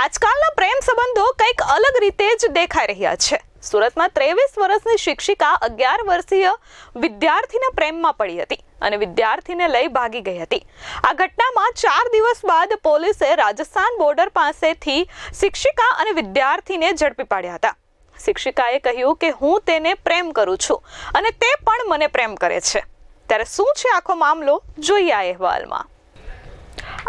આજકાલના પ્રેમ સંબંધો કંઈક અલગ રીતે જ દેખાઈ રહ્યા છે. સુરતમાં ત્રેવીસ વર્ષની શિક્ષિકા અગિયાર વર્ષીય વિદ્યાર્થીના પ્રેમમાં પડી હતી અને વિદ્યાર્થીને લઈ ભાગી ગઈ હતી. આ ઘટનામાં ચાર દિવસ બાદ પોલીસે રાજસ્થાન બોર્ડર પાસેથી શિક્ષિકા અને વિદ્યાર્થીને ઝડપી પાડ્યા હતા. શિક્ષિકાએ કહ્યું કે, હું તેને પ્રેમ કરું છું અને તે પણ મને પ્રેમ કરે છે. ત્યારે શું છે આખો મામલો? જોઈએ આ અહેવાલમાં.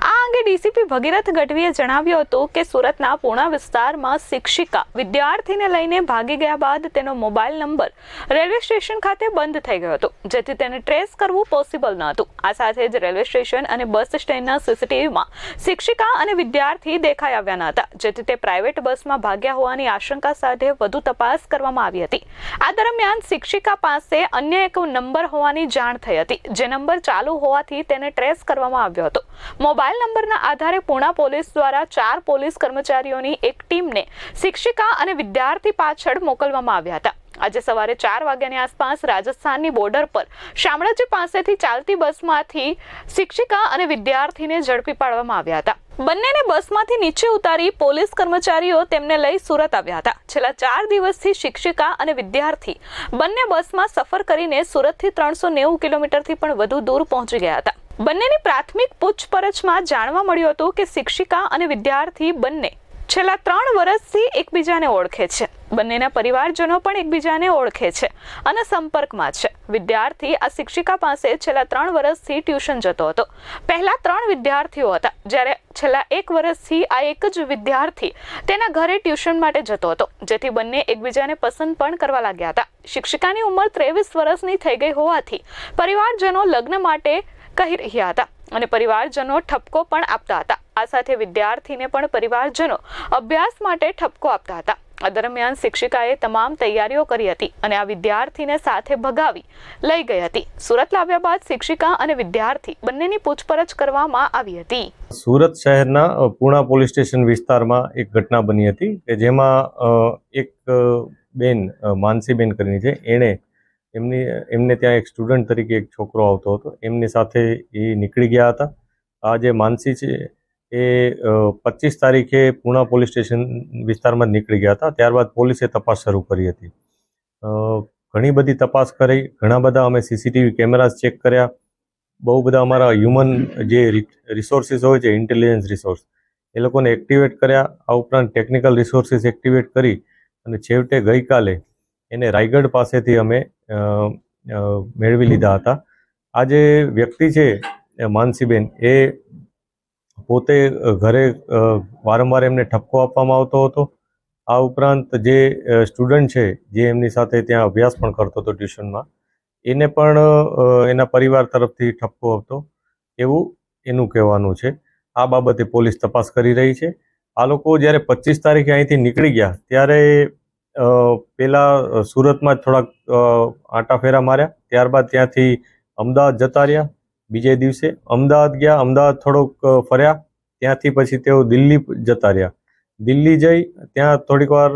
આ અંગે ડીસીપી ભગીરથ ગઢવીએ જણાવ્યું હતું કે સુરતના પૂણા વિસ્તારમાં શિક્ષિકા વિદ્યાર્થીને લઈને ભાગી ગયા બાદ તેનો મોબાઈલ નંબર રેલવે સ્ટેશન ખાતે બંધ થઈ ગયો હતો, જેથી તેને ટ્રેસ કરવું પોસિબલ ન હતું. આ સાથે જ રેલવે સ્ટેશન અને બસ સ્ટેન્ડના સીસીટીવીમાં શિક્ષિકા અને વિદ્યાર્થી દેખાઈ આવ્યા ન હતા, જેથી તે પ્રાઇવેટ બસમાં ભાગ્યા હોવાની આશંકા સાથે વધુ તપાસ કરવામાં આવી હતી. આ દરમિયાન શિક્ષિકા પાસે અન્ય એક નંબર હોવાની જાણ થઈ હતી, જે નંબર ચાલુ હોવાથી તેને ટ્રેસ કરવામાં આવ્યો હતો. મોબાઈલ નંબરના આધારે પૂણા પોલીસ દ્વારા ચાર પોલીસ કર્મચારીઓની એક ટીમને શિક્ષિકા અને વિદ્યાર્થી પાછળ મોકલવામાં આવ્યા હતા. આજે સવારે ચાર વાગ્યાની આસપાસ રાજસ્થાનની બોર્ડર પર શામળાજી પાસેથી ચાલતી બસમાંથી શિક્ષિકા અને વિદ્યાર્થીને ઝડપી પાડવામાં આવ્યા હતા. બંનેને બસમાંથી નીચે ઉતારી પોલીસ કર્મચારીઓ તેમને લઈ સુરત આવ્યા હતા. છેલ્લા ચાર દિવસથી શિક્ષિકા અને વિદ્યાર્થી બંને બસમાં સફર કરીને સુરતથી ત્રણસો નેવું કિલોમીટરથી પણ વધુ દૂર પહોંચી ગયા હતા. બંનેની પ્રાથમિક પૂછપરછમાં જાણવા મળ્યું હતું કે શિક્ષિકા અને વિદ્યાર્થી બંને છેલ્લા ત્રણ વર્ષથી એકબીજાને ઓળખે છે. બંનેના પરિવારજનો પણ એકબીજાને ઓળખે છે અને સંપર્કમાં છે. વિદ્યાર્થી આ શિક્ષિકા પાસે છેલ્લા ત્રણ વર્ષથી ટ્યુશન જતો હતો. પહેલા ત્રણ વિદ્યાર્થીઓ હતા. જ્યારે છેલ્લા એક વર્ષથી આ એક જ વિદ્યાર્થી તેના ઘરે ટ્યુશન માટે જતો હતો. જેથી બંને એકબીજાને પસંદ પણ કરવા લાગ્યા હતા. શિક્ષિકાની ઉંમર ત્રેવીસ વર્ષની થઈ ગઈ હોવાથી પરિવારજનો લગ્ન માટે કહી રહ્યા હતા અને પરિવારજનો ઠપકો પણ આપતા હતા. આ સાથે વિદ્યાર્થીને પણ પરિવારજનો અભ્યાસ માટે ઠપકો આપતા હતા. આ દરમિયાન શિક્ષિકાએ તમામ તૈયારીઓ કરી હતી અને આ વિદ્યાર્થીને સાથે ભગાવી લઈ ગઈ હતી. સુરત લાવ્યા બાદ શિક્ષિકા અને વિદ્યાર્થી બંનેની પૂછપરછ કરવામાં આવી હતી. સુરત શહેરના પૂણા પોલીસ સ્ટેશન વિસ્તારમાં એક ઘટના બની હતી કે જેમાં એક બેન માનસીબેન કરીને છે. એણે એમની, એમને ત્યાં એક સ્ટુડન્ટ તરીકે એક છોકરો આવતો હતો. એમની સાથે એ નીકળી ગયા હતા. આ જે માનસી છે, એ પચીસ તારીખે પૂના પોલીસ સ્ટેશન વિસ્તારમાં નીકળી ગયા હતા. ત્યારબાદ પોલીસે તપાસ શરૂ કરી હતી. ઘણી બધી તપાસ કરી. ઘણા બધા અમે સીસીટીવી કેમેરાઝ ચેક કર્યા. બહુ બધા અમારા હ્યુમન જે રિસોર્સિસ હોય છે ઇન્ટેલિજન્સ રિસોર્સ એ લોકોને એક્ટિવેટ કર્યા. આ ઉપરાંત ટેકનિકલ રિસોર્સિસ એક્ટિવેટ કરી. અને છેવટે ગઈકાલે એને રાયગઢ પાસેથી અમે મેળવી લીધા હતા. આ જે વ્યક્તિ છે માનસીબેન, એ પોતે ઘરે વારંવાર એમને ઠપકો આપવામાં આવતો હતો. આ ઉપરાંત જે સ્ટુડન્ટ છે, જે એમની સાથે ત્યાં અભ્યાસ પણ કરતો હતો ટ્યુશનમાં, એને પણ એના પરિવાર તરફથી ઠપકો હતો એવું એનું કહેવાનું છે. આ બાબતે પોલીસ તપાસ કરી રહી છે. આ લોકો જ્યારે પચીસ તારીખે અહીંથી નીકળી ગયા, ત્યારે પહેલા સુરતમાં થોડાક આંટા ફેરા માર્યા. ત્યારબાદ ત્યાંથી અમદાવાદ જતા રહ્યા, બીજે દિવસે. અમદાવાદ ગયા, અમદાવાદ થોડોક ફર્યા. ત્યાંથી પછી તેઓ દિલ્હી જતા રહ્યા. દિલ્હી જઈ, ત્યાં થોડીક વાર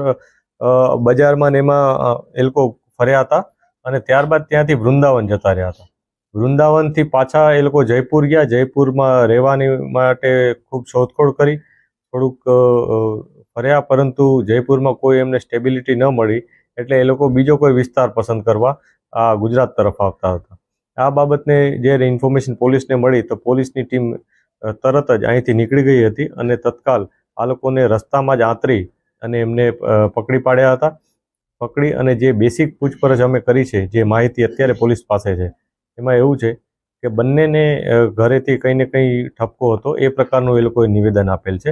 બજારમાં ને એમાં એ લોકો ફર્યા હતા. અને ત્યારબાદ ત્યાંથી વૃંદાવન જતા રહ્યા હતા. વૃંદાવનથી પાછા એ લોકો જયપુર ગયા. જયપુરમાં રહેવાની માટે ખૂબ શોધખોળ કરી. થોડુંક ફર્યા, પરંતુ જયપુરમાં કોઈ એમને સ્ટેબિલિટી ન મળી, એટલે એ લોકો બીજો કોઈ વિસ્તાર પસંદ કરવા આ ગુજરાત તરફ આવતા હતા. આ બાબતને જ્યારે ઇન્ફોર્મેશન પોલીસને મળી, તો પોલીસની ટીમ તરત જ અહીંથી નીકળી ગઈ હતી અને તત્કાલ આ લોકોને રસ્તામાં જ આંતરી અને એમને પકડી પાડ્યા હતા. પકડી અને જે બેસિક પૂછપરછ અમે કરી છે, જે માહિતી અત્યારે પોલીસ પાસે છે, એમાં એવું છે કે બંનેને ઘરેથી કંઈ ને કંઈ ઠપકો હતો, એ પ્રકારનું એ લોકોએ નિવેદન આપેલ છે.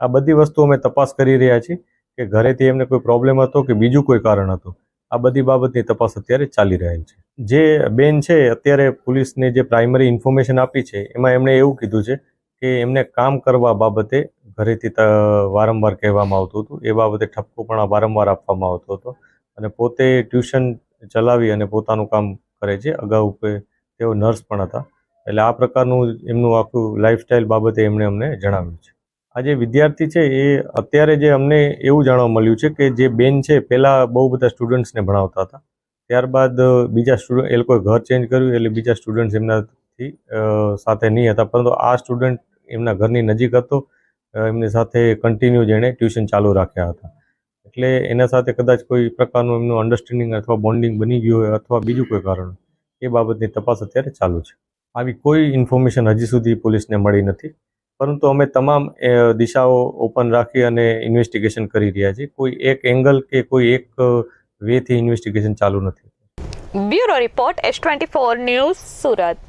આ બધી વસ્તુ અમે તપાસ કરી રહ્યા છીએ કે ઘરેથી એમને કોઈ પ્રોબ્લેમ હતો કે બીજું કોઈ કારણ હતું? આ બધી બાબતની તપાસ અત્યારે ચાલી રહેલ છે. જે બેન છે, અત્યારે પોલીસને જે પ્રાઇમરી ઇન્ફોર્મેશન આપી છે, એમાં એમણે એવું કીધું છે કે એમને કામ કરવા બાબતે ઘરેથી વારંવાર કહેવામાં આવતું હતું. એ બાબતે ઠપકો પણ વારંવાર આપવામાં આવતો હતો અને પોતે ટ્યુશન ચલાવી અને પોતાનું કામ કરે છે. અગાઉ તેઓ નર્સ પણ હતા. એટલે આ પ્રકારનું એમનું આખું લાઈફસ્ટાઈલ બાબતે એમણે અમને જણાવ્યું છે. આ જે વિદ્યાર્થી છે, એ અત્યારે જે અમને એવું જાણવા મળ્યું છે કે જે બેન છે પહેલાં બહુ બધા સ્ટુડન્ટ્સને ભણાવતા હતા. ત્યારબાદ બીજા સ્ટુડન્ટ એ લોકોએ ઘર ચેન્જ કર્યું, એટલે બીજા સ્ટુડન્ટ્સ એમનાથી સાથે નહીં હતા. પરંતુ આ સ્ટુડન્ટ એમના ઘરની નજીક હતો. એમની સાથે કન્ટિન્યુ જેણે ટ્યુશન ચાલુ રાખ્યા હતા. એટલે એના સાથે કદાચ કોઈ પ્રકારનું એમનું અન્ડરસ્ટેન્ડિંગ અથવા બોન્ડિંગ બની ગયું હોય અથવા બીજું કોઈ કારણ એ બાબતની તપાસ અત્યારે ચાલુ છે. આવી કોઈ ઇન્ફોર્મેશન હજી સુધી પોલીસને મળી નથી. પરંતુ અમે તમામ દિશાઓ ઓપન રાખી અને ઇન્વેસ્ટિગેશન કરી રહ્યા છીએ. કોઈ એક એંગલ કે કોઈ એક વેથી ઇન્વેસ્ટિગેશન ચાલુ નથી. Bureau report S twenty four news Surat.